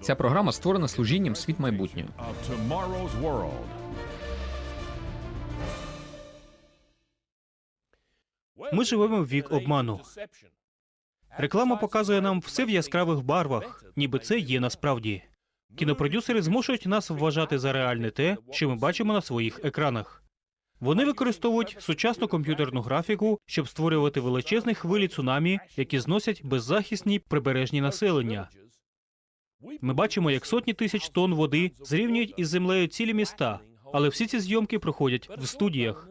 Ця програма створена служінням світ майбутнього. Ми живемо в вік обману. Реклама показує нам все в яскравих барвах, ніби це є насправді. Кінопродюсери змушують нас вважати за реальне те, що ми бачимо на своїх екранах. Вони використовують сучасну комп'ютерну графіку, щоб створювати величезні хвилі цунамі, які зносять беззахисні прибережні населення. Ми бачимо, як сотні тисяч тонн води зрівнюють із землею цілі міста, але всі ці зйомки проходять в студіях.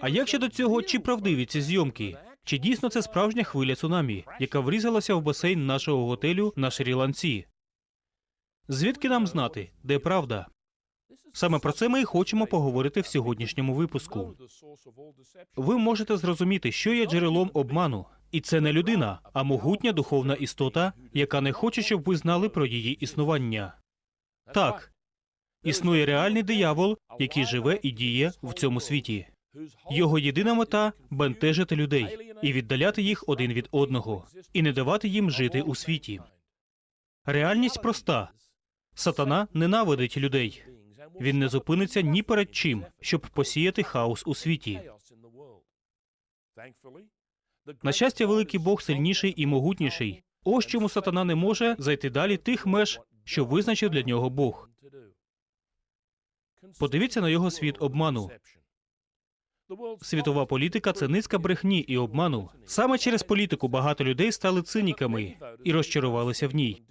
А як щодо цього, чи правдиві ці зйомки? Чи дійсно це справжня хвиля цунамі, яка врізалася в басейн нашого готелю на Шрі-Ланці? Звідки нам знати, де правда? Саме про це ми і хочемо поговорити в сьогоднішньому випуску. Ви можете зрозуміти, що є джерелом обману, і це не людина, а могутня духовна істота, яка не хоче, щоб ви знали про її існування. Так, існує реальний диявол, який живе і діє в цьому світі. Його єдина мета бентежити людей і віддаляти їх один від одного, і не давати їм жити у світі. Реальність проста: сатана ненавидить людей. Він не зупиниться ні перед чим, щоб посіяти хаос у світі. На щастя, великий Бог сильніший і могутніший. Ось чому сатана не може зайти далі тих меж, що визначив для нього Бог. Подивіться на його світ обману. Світова політика це низка брехні і обману. Саме через політику багато людей стали циніками і розчарувалися в ній.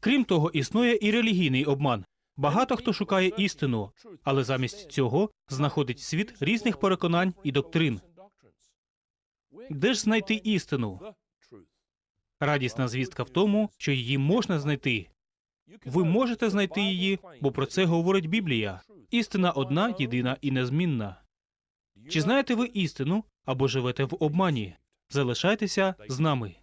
Крім того, існує і релігійний обман. Багато хто шукає істину, але замість цього знаходить світ різних переконань і доктрин. Де ж знайти істину? Радісна звістка в тому, що її можна знайти. Ви можете знайти її, бо про це говорить Біблія. Істина одна, єдина і незмінна. Чи знаєте ви істину або живете в обмані? Залишайтеся з нами.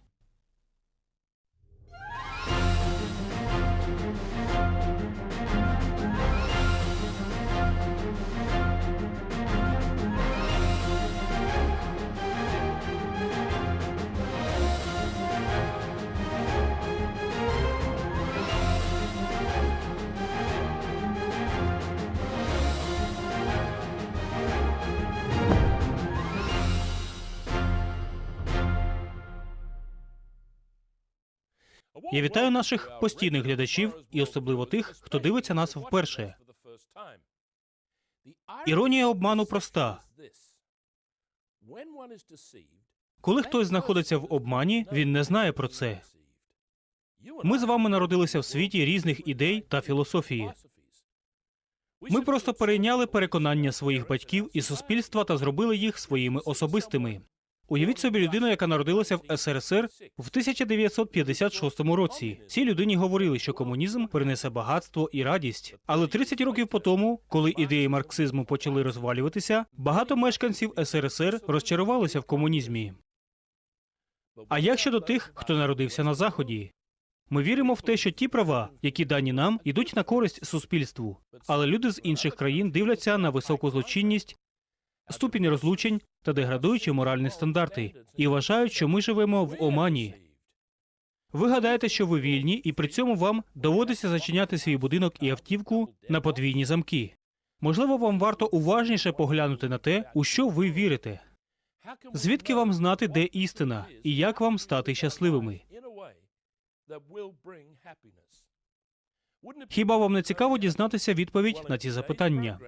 Я вітаю наших постійних глядачів і особливо тих, хто дивиться нас вперше. Іронія обману проста. Коли хтось знаходиться в обмані, він не знає про це. Ми з вами народилися в світі різних ідей та філософії. Ми просто перейняли переконання своїх батьків і суспільства та зробили їх своїми особистими. Уявіть собі людину, яка народилася в СРСР в 1956 році. Цій людині говорили, що комунізм принесе багатство і радість. Але 30 років по тому, коли ідеї марксизму почали розвалюватися, багато мешканців СРСР розчарувалися в комунізмі. А як щодо тих, хто народився на заході? Ми віримо в те, що ті права, які дані нам, йдуть на користь суспільству. Але люди з інших країн дивляться на високу злочинність, ступінь розлучень та деградуючі моральні стандарти і вважають, що ми живемо в омані. Ви гадаєте, що ви вільні, і при цьому вам доводиться зачиняти свій будинок і автівку на подвійні замки. Можливо, вам варто уважніше поглянути на те, у що ви вірите. Звідки вам знати, де істина, і як вам стати щасливими? Хіба вам не цікаво дізнатися відповідь на ці запитання?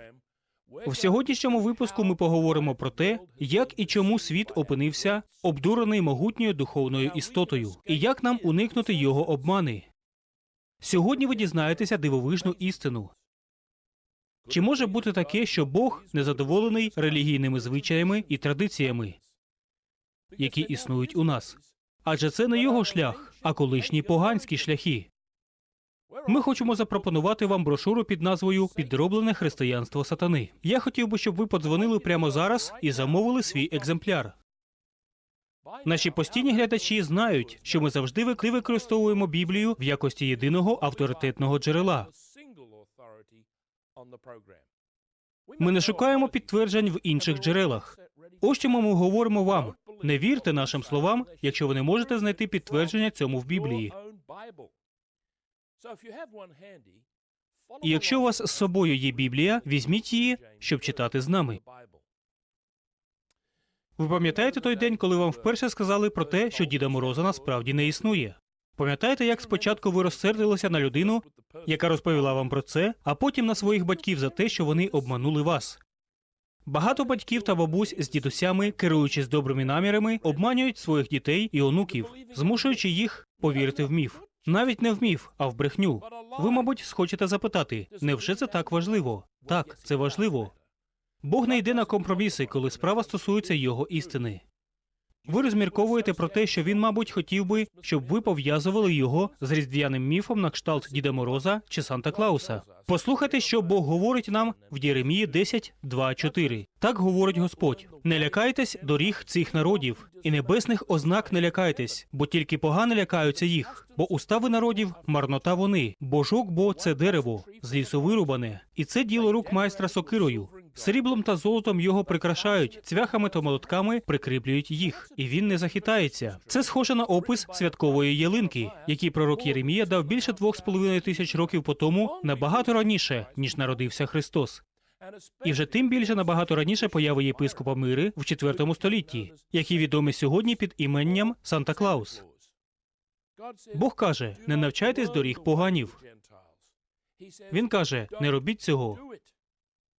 У сьогоднішньому випуску ми поговоримо про те, як і чому світ опинився обдурений могутньою духовною істотою, і як нам уникнути його обмани. Сьогодні ви дізнаєтеся дивовижну істину. Чи може бути таке, що Бог незадоволений релігійними звичаями і традиціями, які існують у нас? Адже це не його шлях, а колишні поганські шляхи. Ми хочемо запропонувати вам брошуру під назвою Підроблене християнство сатани. Я хотів би, щоб ви подзвонили прямо зараз і замовили свій екземпляр. Наші постійні глядачі знають, що ми завжди вик- використовуємо Біблію в якості єдиного авторитетного джерела. Ми не шукаємо підтверджень в інших джерелах. Ось чому ми говоримо вам: не вірте нашим словам, якщо ви не можете знайти підтвердження цьому в Біблії. І якщо у вас з собою є Біблія, візьміть її, щоб читати з нами. Ви пам'ятаєте той день, коли вам вперше сказали про те, що Діда Мороза насправді не існує? Пам'ятаєте, як спочатку ви розсердилися на людину, яка розповіла вам про це, а потім на своїх батьків за те, що вони обманули вас? Багато батьків та бабусь з дідусями, керуючись добрими намірами, обманюють своїх дітей і онуків, змушуючи їх повірити в міф. Навіть не в міф, а в брехню. Ви, мабуть, схочете запитати, невже це так важливо? Так, це важливо. Бог не йде на компроміси, коли справа стосується його істини. Ви розмірковуєте про те, що він, мабуть, хотів би, щоб ви пов'язували його з різдвяним міфом на кшталт Діда Мороза чи Санта Клауса. Послухайте, що Бог говорить нам в Єремії 10, 2, 4. Так говорить Господь: не лякайтесь доріг цих народів, і небесних ознак не лякайтесь, бо тільки погано лякаються їх. Бо устави народів марнота вони, божок бо це дерево, з лісу вирубане, і це діло рук майстра сокирою. Сріблом та золотом його прикрашають, цвяхами та молотками прикріплюють їх, і він не захитається. Це схоже на опис святкової ялинки, який пророк Єремія дав більше двох з половиною тисяч років по тому, набагато раніше ніж народився Христос. І вже тим більше набагато раніше появи єпископа Мири в IV столітті, які відомі сьогодні під іменням Санта Клаус. Бог каже: не навчайтесь доріг поганів. Він каже: не робіть цього.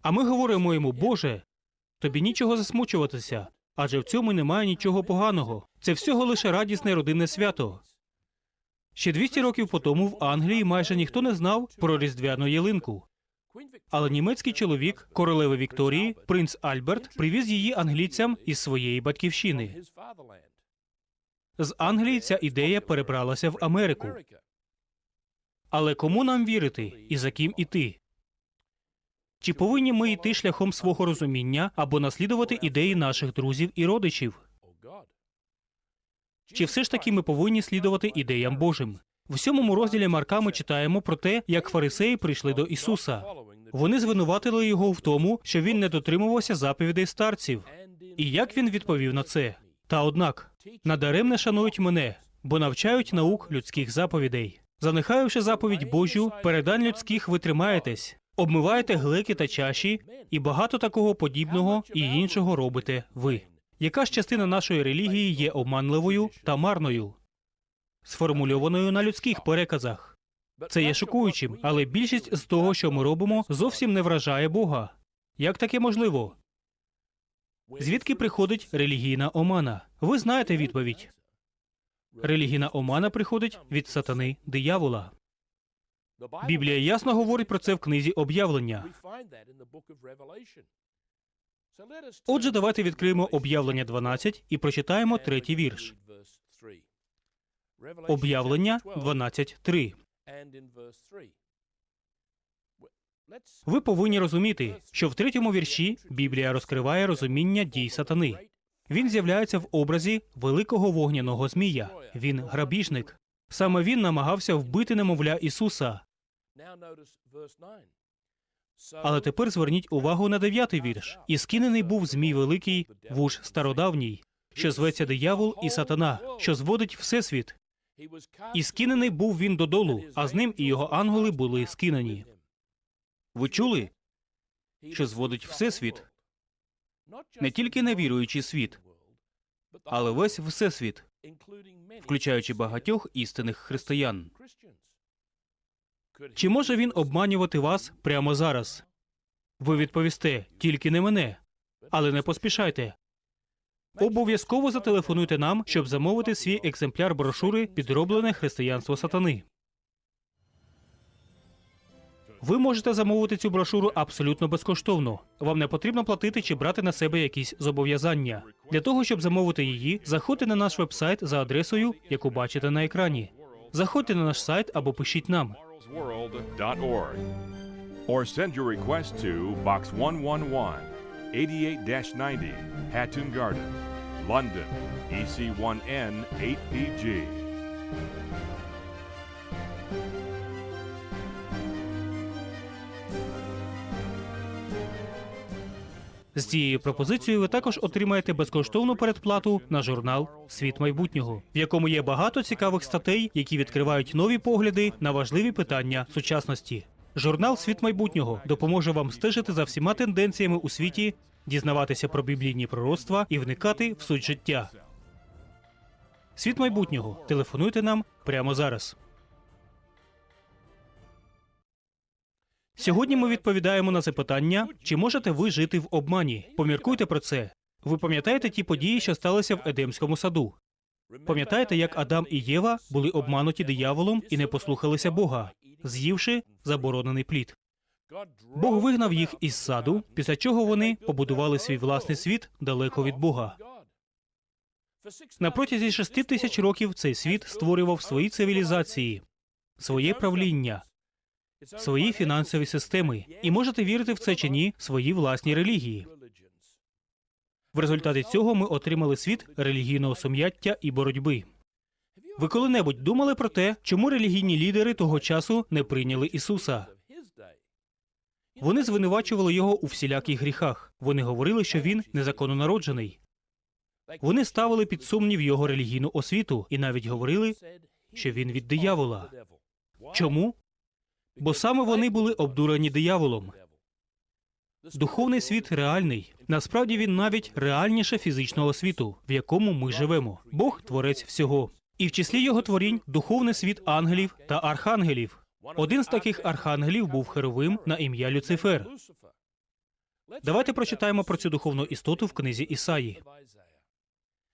А ми говоримо йому, Боже, тобі нічого засмучуватися, адже в цьому немає нічого поганого. Це всього лише радісне родинне свято. Ще 200 років по тому в Англії майже ніхто не знав про різдвяну ялинку. Але німецький чоловік королеви Вікторії, принц Альберт, привіз її англійцям із своєї батьківщини. З Англії ця ідея перебралася в Америку. Але кому нам вірити і за ким іти? Чи повинні ми йти шляхом свого розуміння або наслідувати ідеї наших друзів і родичів? Чи все ж таки ми повинні слідувати ідеям Божим? В сьомому розділі Марка ми читаємо про те, як фарисеї прийшли до Ісуса. Вони звинуватили його в тому, що він не дотримувався заповідей старців. І як він відповів на це? Та однак надаремне шанують мене, бо навчають наук людських заповідей. Занехаючи заповідь Божу, передань людських ви тримаєтесь, обмиваєте глеки та чаші, і багато такого подібного і іншого робите ви. Яка ж частина нашої релігії є обманливою та марною, сформульованою на людських переказах? Це є шокуючим, але більшість з того, що ми робимо, зовсім не вражає Бога. Як таке можливо? Звідки приходить релігійна омана? Ви знаєте відповідь. Релігійна омана приходить від сатани диявола. Біблія ясно говорить про це в книзі об'явлення. Отже, давайте відкриємо об'явлення 12 і прочитаємо третій вірш. Об'явлення 12.3. Ви повинні розуміти, що в третьому вірші Біблія розкриває розуміння дій сатани. Він з'являється в образі великого вогняного змія. Він грабіжник. Саме він намагався вбити немовля Ісуса. Але тепер зверніть увагу на дев'ятий вірш. І скинений був змій великий, вуж стародавній, що зветься диявол і сатана, що зводить всесвіт. І скинений був він додолу, а з ним і його ангели були скинені. Ви чули, що зводить всесвіт? Не тільки невіруючий світ, але весь всесвіт, включаючи багатьох істинних християн. Чи може він обманювати вас прямо зараз? Ви відповісте тільки не мене, але не поспішайте. Обов'язково зателефонуйте нам, щоб замовити свій екземпляр брошури Підроблене християнство сатани. Ви можете замовити цю брошуру абсолютно безкоштовно. Вам не потрібно платити чи брати на себе якісь зобов'язання. Для того щоб замовити її, заходьте на наш веб-сайт за адресою, яку бачите на екрані. Заходьте на наш сайт або пишіть нам. Or send your request to Box 111, 88-90, Hatton Garden, London, EC1N8PG. З цією пропозицією ви також отримаєте безкоштовну передплату на журнал Світ майбутнього, в якому є багато цікавих статей, які відкривають нові погляди на важливі питання сучасності. Журнал Світ майбутнього допоможе вам стежити за всіма тенденціями у світі, дізнаватися про біблійні пророцтва і вникати в суть життя. Світ майбутнього. Телефонуйте нам прямо зараз. Сьогодні ми відповідаємо на запитання, чи можете ви жити в обмані. Поміркуйте про це. Ви пам'ятаєте ті події, що сталися в Едемському саду? Пам'ятаєте, як Адам і Єва були обмануті дияволом і не послухалися Бога, з'ївши заборонений плід? Бог вигнав їх із саду, після чого вони побудували свій власний світ далеко від Бога. На протязі шести тисяч років цей світ створював свої цивілізації, своє правління, свої фінансові системи, і можете вірити в це чи ні, свої власні релігії. В результаті цього ми отримали світ релігійного сум'яття і боротьби. Ви коли-небудь думали про те, чому релігійні лідери того часу не прийняли Ісуса? Вони звинувачували його у всіляких гріхах. Вони говорили, що він незаконно народжений. Вони ставили під сумнів його релігійну освіту і навіть говорили, що він від диявола. Чому? Бо саме вони були обдурені дияволом. Духовний світ реальний. Насправді він навіть реальніше фізичного світу, в якому ми живемо. Бог творець всього. І в числі його творінь духовний світ ангелів та архангелів. Один з таких архангелів був херовим на ім'я Люцифер. Давайте прочитаємо про цю духовну істоту в книзі Ісаї.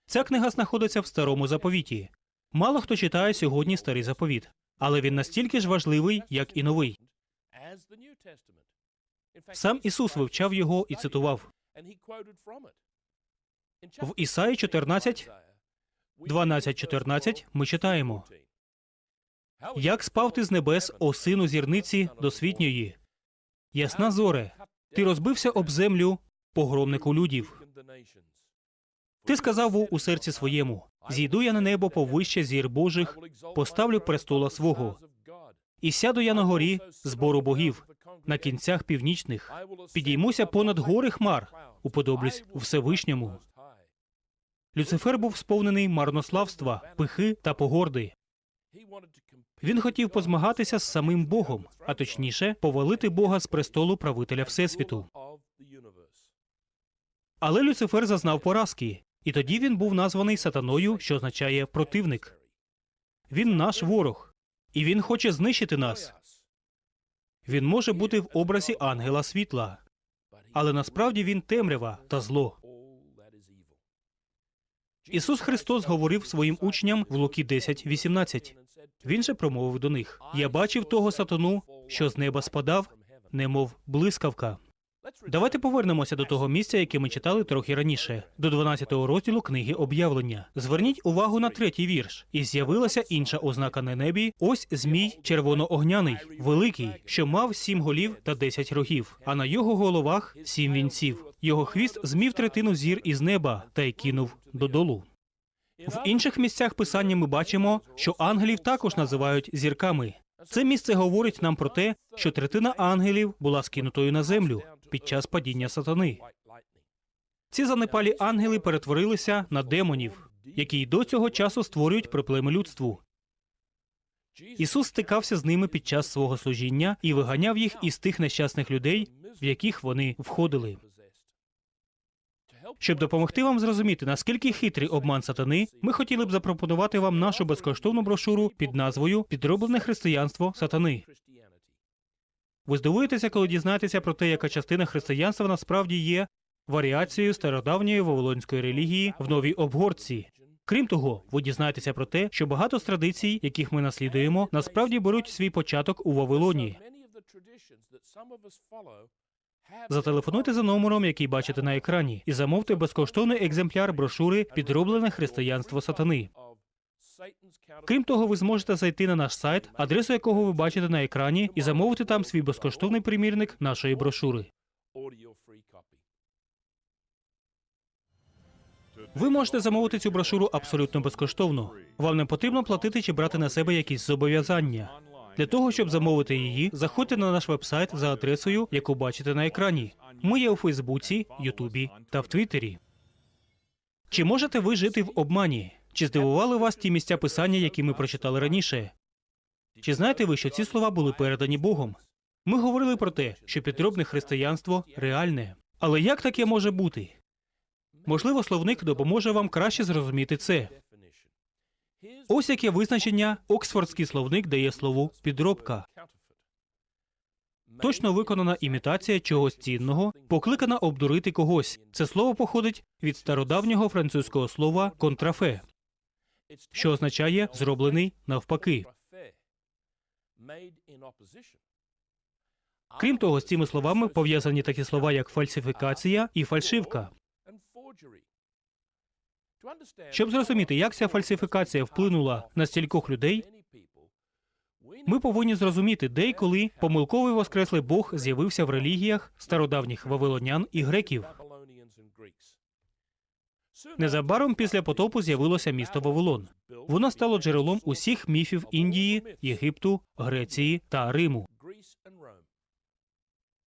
Ця книга знаходиться в старому заповіті. Мало хто читає сьогодні старий заповіт, але він настільки ж важливий, як і новий. Сам Ісус вивчав його і цитував. В Ісаї 14, 12-14 ми читаємо. Як спав ти з небес, о сину зірниці досвітньої? Ясна зоре, ти розбився об землю, погромнику людів. Ти сказав у серці своєму: зійду я на небо повище зір Божих, поставлю престола свого, і сяду я на горі збору богів, на кінцях північних, підіймуся понад гори хмар, уподоблюсь Всевишньому. Люцифер був сповнений марнославства, пихи та погорди. Він хотів позмагатися з самим Богом, а точніше, повалити Бога з престолу правителя Всесвіту. Але Люцифер зазнав поразки, і тоді він був названий сатаною, що означає противник. Він наш ворог, і він хоче знищити нас. Він може бути в образі ангела світла, але насправді він темрява та зло. Ісус Христос говорив своїм учням в Луки 10.18. Він же промовив до них: Я бачив того сатану, що з неба спадав, немов блискавка. Давайте повернемося до того місця, яке ми читали трохи раніше, до 12-го розділу книги об'явлення. Зверніть увагу на третій вірш. І з'явилася інша ознака на небі. Ось змій червоноогняний, великий, що мав сім голів та десять рогів, а на його головах сім вінців. Його хвіст змів третину зір із неба та й кинув додолу. В інших місцях писання ми бачимо, що ангелів також називають зірками. Це місце говорить нам про те, що третина ангелів була скинутою на землю під час падіння сатани. Ці занепалі ангели перетворилися на демонів, які й до цього часу створюють проблеми людству. Ісус стикався з ними під час свого служіння і виганяв їх із тих нещасних людей, в яких вони входили. Щоб допомогти вам зрозуміти, наскільки хитрий обман сатани, ми хотіли б запропонувати вам нашу безкоштовну брошуру під назвою Підроблене християнство сатани. Ви здивуєтеся, коли дізнаєтеся про те, яка частина християнства насправді є варіацією стародавньої вавилонської релігії в новій обгорці. Крім того, ви дізнаєтеся про те, що багато з традицій, яких ми наслідуємо, насправді беруть свій початок у Вавилоні. Зателефонуйте за номером, який бачите на екрані, і замовте безкоштовний екземпляр брошури Підроблене християнство сатани. Крім того, ви зможете зайти на наш сайт, адресу якого ви бачите на екрані, і замовити там свій безкоштовний примірник нашої брошури. Ви можете замовити цю брошуру абсолютно безкоштовно. Вам не потрібно платити чи брати на себе якісь зобов'язання. Для того, щоб замовити її, заходьте на наш вебсайт за адресою, яку бачите на екрані, Ми є у Фейсбуці, Ютубі та в Твіттері. Чи можете ви жити в обмані? Чи здивували вас ті місця писання, які ми прочитали раніше? Чи знаєте ви, що ці слова були передані Богом? Ми говорили про те, що підробне християнство реальне. Але як таке може бути? Можливо, словник допоможе вам краще зрозуміти це. Ось яке визначення Оксфордський словник дає слову підробка. Точно виконана імітація чогось цінного, покликана обдурити когось. Це слово походить від стародавнього французького слова контрафе, що означає зроблений навпаки. Крім того, з цими словами пов'язані такі слова, як фальсифікація і фальшивка. Щоб зрозуміти, як ця фальсифікація вплинула на стількох людей, ми повинні зрозуміти, де й коли помилковий воскреслий Бог з'явився в релігіях стародавніх вавилонян і греків. Незабаром після потопу з'явилося місто Вавилон. Воно стало джерелом усіх міфів Індії, Єгипту, Греції та Риму.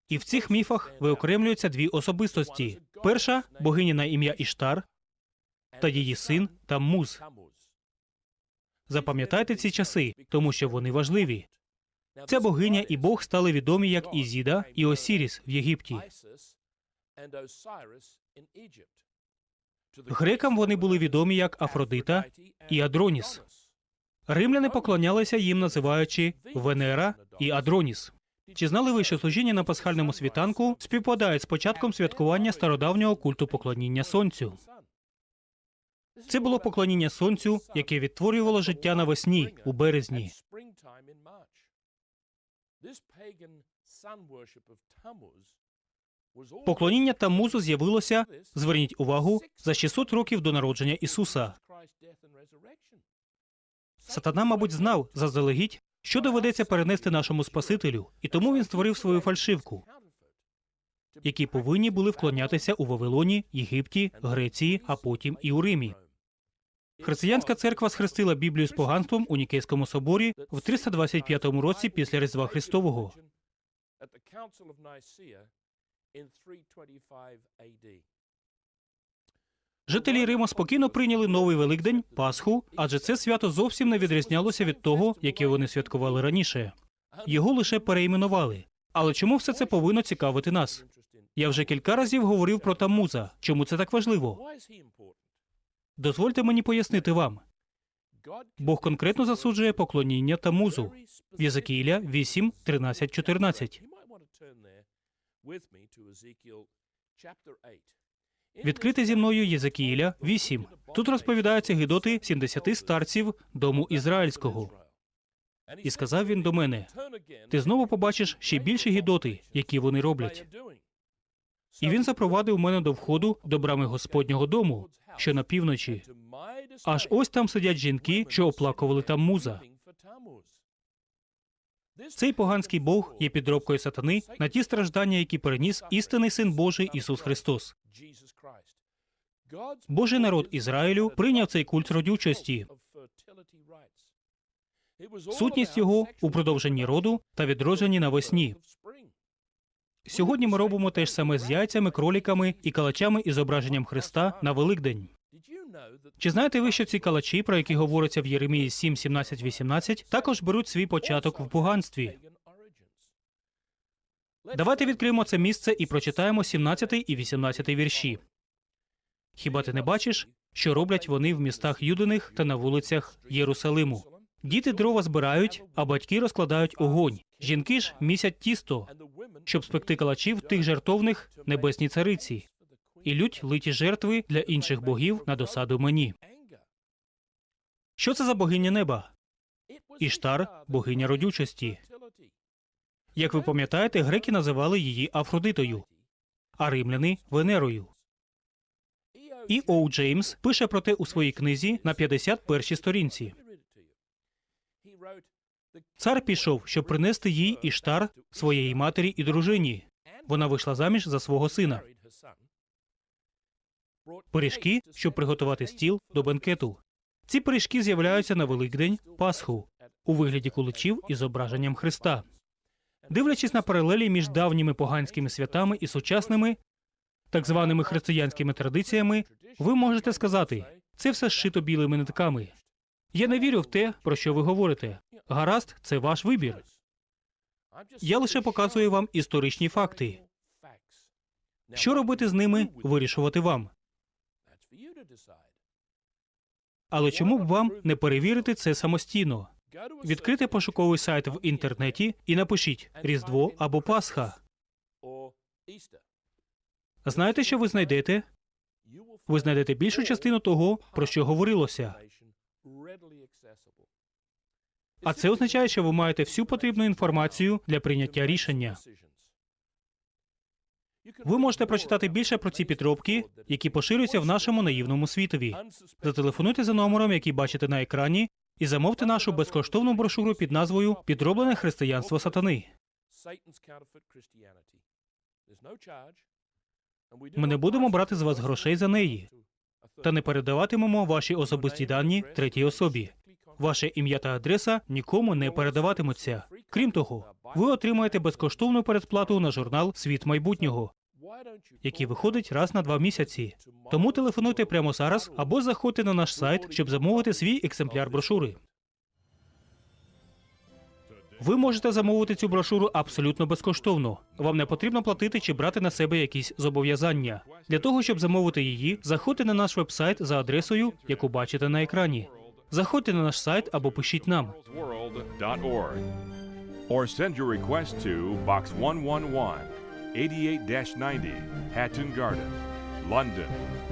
І в цих міфах виокремлюються дві особистості: перша богиня на ім'я Іштар та її син Таммуз. Запам'ятайте ці часи, тому що вони важливі. Ця богиня і Бог стали відомі як Ізіда і Осіріс в Єгипті. Грекам вони були відомі як Афродита і Адроніс. Римляни поклонялися їм, називаючи Венера і Адроніс. Чи знали ви, що служіння на пасхальному світанку співпадає з початком святкування стародавнього культу поклоніння сонцю? Це було поклоніння сонцю, яке відтворювало життя навесні у березні. Поклоніння Таммузу з'явилося, зверніть увагу, за 600 років до народження Ісуса. Сатана, мабуть, знав заздалегідь, що доведеться перенести нашому Спасителю, і тому він створив свою фальшивку, які повинні були вклонятися у Вавилоні, Єгипті, Греції, а потім і у Римі. Християнська церква схрестила Біблію з поганством у Нікейському соборі в 325 році після Різдва Христового. Жителі Рима спокійно прийняли новий Великдень, Пасху, адже це свято зовсім не відрізнялося від того, яке вони святкували раніше. Його лише перейменували. Але чому все це повинно цікавити нас? Я вже кілька разів говорив про Тамуза. Чому це так важливо? Дозвольте мені пояснити вам. Бог конкретно засуджує поклоніння Тамузу в Єзекіїля 8, 13, 14. Відкрити зі мною Єзекіїля 8. Тут розповідаються гидоти 70 старців дому ізраїльського. І сказав він до мене: Ти знову побачиш ще більші гідоти, які вони роблять. І він запровадив мене до входу до брами Господнього дому, що на півночі. Аж ось там сидять жінки, що оплакували там муза. Цей поганський Бог є підробкою сатани на ті страждання, які переніс істинний син Божий Ісус Христос. Божий народ Ізраїлю прийняв цей культ родючості. Сутність його у продовженні роду та відродженні навесні. Сьогодні ми робимо те ж саме з яйцями, кроліками і калачами із зображенням Христа на Великдень. Чи знаєте ви, що ці калачі, про які говориться в Єремії 7, 17, 18, також беруть свій початок в поганстві? Давайте відкриємо це місце і прочитаємо 17 і 18 вірші. Хіба ти не бачиш, що роблять вони в містах Юдиних та на вулицях Єрусалиму? Діти дрова збирають, а батьки розкладають огонь. Жінки ж місять тісто, щоб спекти калачів тих жертовних небесній цариці, і лють литі жертви для інших богів на досаду мені. Що це за богиня неба? Іштар богиня родючості. Як ви пам'ятаєте, греки називали її Афродитою, а римляни Венерою. І Оу Джеймс пише про те у своїй книзі на 51-й сторінці. Цар пішов, щоб принести їй іштар своєї матері і дружині. Вона вийшла заміж за свого сина. Пиріжки, щоб приготувати стіл до бенкету. Ці пиріжки з'являються на Великдень Пасху у вигляді куличів із зображенням Христа. Дивлячись на паралелі між давніми поганськими святами і сучасними, так званими християнськими традиціями, ви можете сказати, це все зшито білими нитками. Я не вірю в те, про що ви говорите. Гаразд, це ваш вибір. Я лише показую вам історичні факти. Що робити з ними, вирішувати вам. Але чому б вам не перевірити це самостійно? Відкрийте пошуковий сайт в інтернеті і напишіть Різдво або Пасха. Знаєте, що ви знайдете? Ви знайдете більшу частину того, про що говорилося. А це означає, що ви маєте всю потрібну інформацію для прийняття рішення. Ви можете прочитати більше про ці підробки, які поширюються в нашому наївному світові. Зателефонуйте за номером, який бачите на екрані, і замовте нашу безкоштовну брошуру під назвою Підроблене християнство сатани. Ми не будемо брати з вас грошей за неї та не передаватимемо ваші особисті дані третій особі. Ваше ім'я та адреса нікому не передаватимуться. Крім того, ви отримаєте безкоштовну передплату на журнал Світ майбутнього, який виходить раз на два місяці. Тому телефонуйте прямо зараз або заходьте на наш сайт, щоб замовити свій екземпляр брошури. Ви можете замовити цю брошуру абсолютно безкоштовно. Вам не потрібно платити чи брати на себе якісь зобов'язання. Для того, щоб замовити її, заходьте на наш вебсайт за адресою, яку бачите на екрані. Заходьте на наш сайт або пишіть нам. Or send your request to Box 111, 88-90, Hatton Garden, London,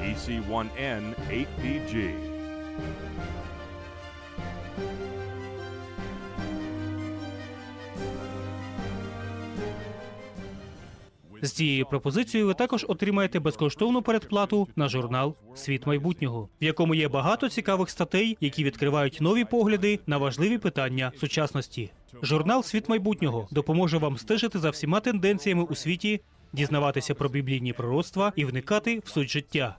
EC1N8PG. З цією пропозицією ви також отримаєте безкоштовну передплату на журнал Світ майбутнього, в якому є багато цікавих статей, які відкривають нові погляди на важливі питання сучасності. Журнал Світ майбутнього допоможе вам стежити за всіма тенденціями у світі, дізнаватися про біблійні пророцтва і вникати в суть життя.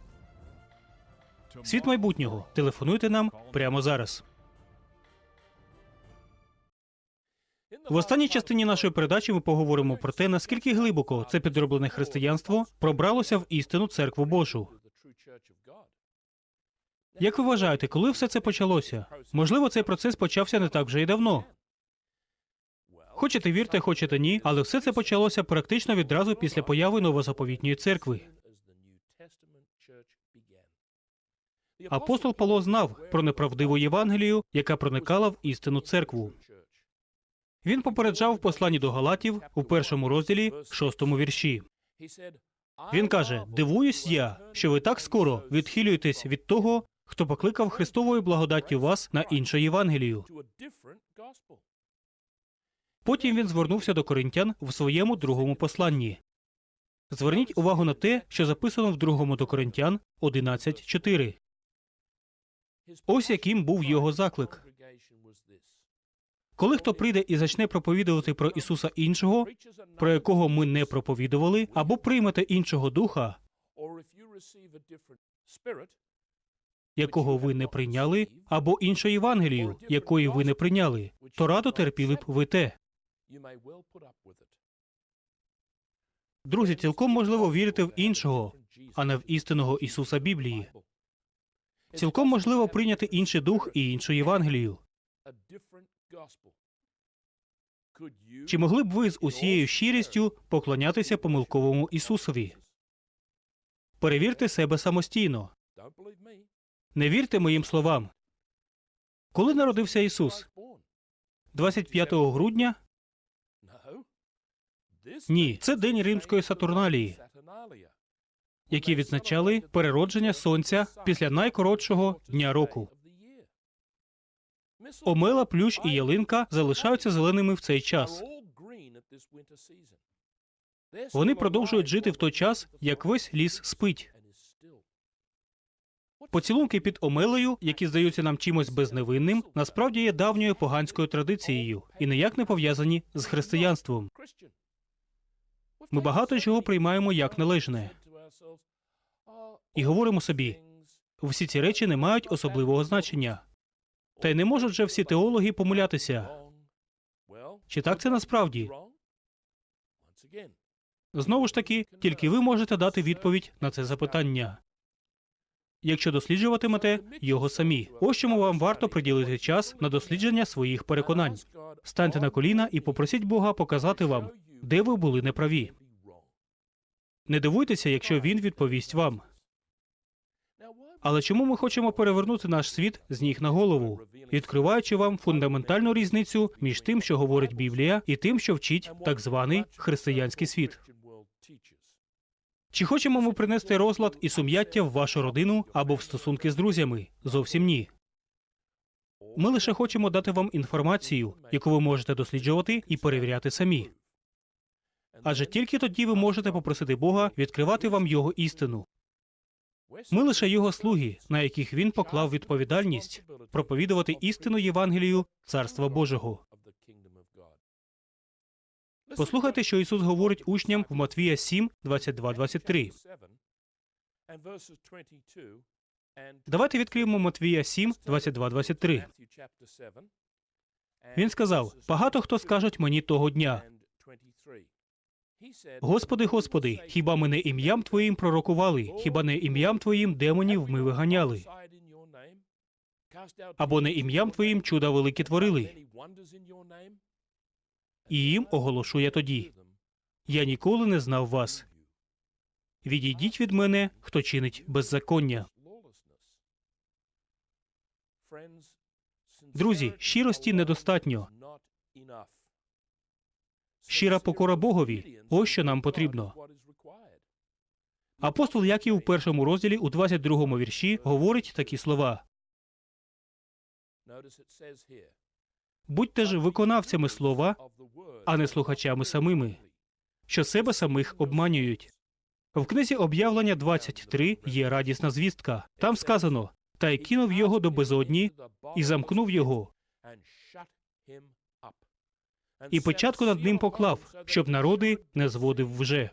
Світ майбутнього. Телефонуйте нам прямо зараз. В останній частині нашої передачі ми поговоримо про те, наскільки глибоко це підроблене християнство пробралося в істину церкву Божу. Як ви вважаєте, коли все це почалося? Можливо, цей процес почався не так вже й давно. Хочете вірте, хочете ні, але все це почалося практично відразу після появи новозаповітньої церкви. Апостол Павло знав про неправдиву Євангелію, яка проникала в істину церкву. Він попереджав в посланні до Галатів у першому розділі, шостому вірші. Він каже: Дивуюсь я, що ви так скоро відхилюєтесь від того, хто покликав Христовою благодаттю вас на іншу Євангелію. Потім він звернувся до коринтян в своєму другому посланні. Зверніть увагу на те, що записано в другому до коринтян 11.4. Ось яким був його заклик. Коли хто прийде і зачне проповідувати про Ісуса іншого, про якого ми не проповідували, або приймете іншого духа, якого ви не прийняли, або іншу Євангелію, якої ви не прийняли, то радо терпіли б ви те. Друзі, цілком можливо вірити в іншого, а не в істинного Ісуса Біблії. Цілком можливо прийняти інший дух і іншу Євангелію. Чи могли б ви з усією щирістю поклонятися помилковому Ісусові? Перевірте себе самостійно. Не вірте моїм словам. Коли народився Ісус? 25 грудня? Ні, це день римської Сатурналії, які відзначали переродження сонця після найкоротшого дня року. Омела, плющ і ялинка залишаються зеленими в цей час. Вони продовжують жити в той час, як весь ліс спить. Поцілунки під омелею, які здаються нам чимось безневинним, насправді є давньою поганською традицією і ніяк не пов'язані з християнством. Ми багато чого приймаємо як належне і говоримо собі: всі ці речі не мають особливого значення. Та й не можуть же всі теологи помилятися. Чи так це насправді? Знову ж таки, тільки ви можете дати відповідь на це запитання. Якщо досліджуватимете його самі, ось чому вам варто приділити час на дослідження своїх переконань. Станьте на коліна і попросіть Бога показати вам, де ви були неправі. Не дивуйтеся, якщо він відповість вам. Але чому ми хочемо перевернути наш світ з ніг на голову, відкриваючи вам фундаментальну різницю між тим, що говорить Біблія, і тим, що вчить так званий християнський світ? Чи хочемо ми принести розлад і сум'яття в вашу родину або в стосунки з друзями? Зовсім ні. Ми лише хочемо дати вам інформацію, яку ви можете досліджувати і перевіряти самі. Адже тільки тоді ви можете попросити Бога відкривати вам його істину. Ми лише його слуги, на яких він поклав відповідальність проповідувати істину Євангелію Царства Божого. Послухайте, що Ісус говорить учням в Матвія 7, 22-23. Давайте відкриємо Матвія 7, 22-23. Він сказав: багато хто скажуть мені того дня. Господи, Господи, хіба ми не ім'ям Твоїм пророкували, хіба не ім'ям Твоїм демонів ми виганяли, або не ім'ям Твоїм чуда великі творили? І їм оголошу я тоді. Я ніколи не знав вас. Відійдіть від мене, хто чинить беззаконня. Друзі, щирості недостатньо. Щира покора Богові ось що нам потрібно. Апостол Яків у першому розділі у 22-му вірші говорить такі слова: будьте ж виконавцями слова, а не слухачами самими, що себе самих обманюють. В книзі об'явлення 23 є радісна звістка. Там сказано: та й кинув його до безодні і замкнув його, і початку над ним поклав, щоб народи не зводив вже.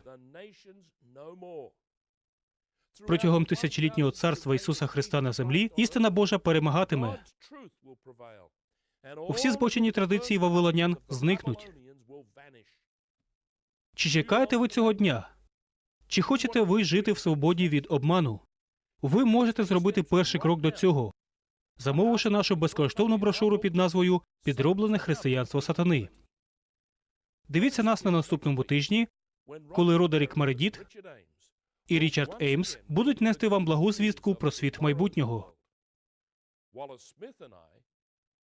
Протягом тисячолітнього царства Ісуса Христа на землі істина Божа перемагатиме. Усі збочені традиції вавилонян зникнуть. Чи чекаєте ви цього дня? Чи хочете ви жити в свободі від обману? Ви можете зробити перший крок до цього, замовивши нашу безкоштовну брошуру під назвою Підроблене християнство сатани. Дивіться нас на наступному тижні, коли Родерік Мередіт і Річард Еймс будуть нести вам благу звістку про світ майбутнього.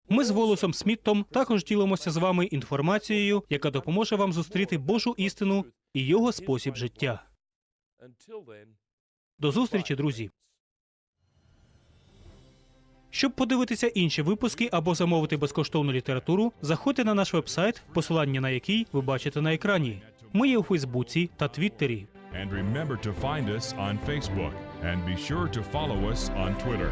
Ми з Волосом Сміттом також ділимося з вами інформацією, яка допоможе вам зустріти Божу істину і його спосіб життя. До зустрічі, друзі. Щоб подивитися інші випуски або замовити безкоштовну літературу, заходьте на наш вебсайт, посилання на який ви бачите на екрані. Ми є у Фейсбуці та Твіттері. And remember to find us on Facebook and be sure to follow us on Twitter.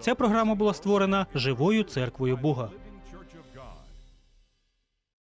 Ця програма була створена живою церквою Бога.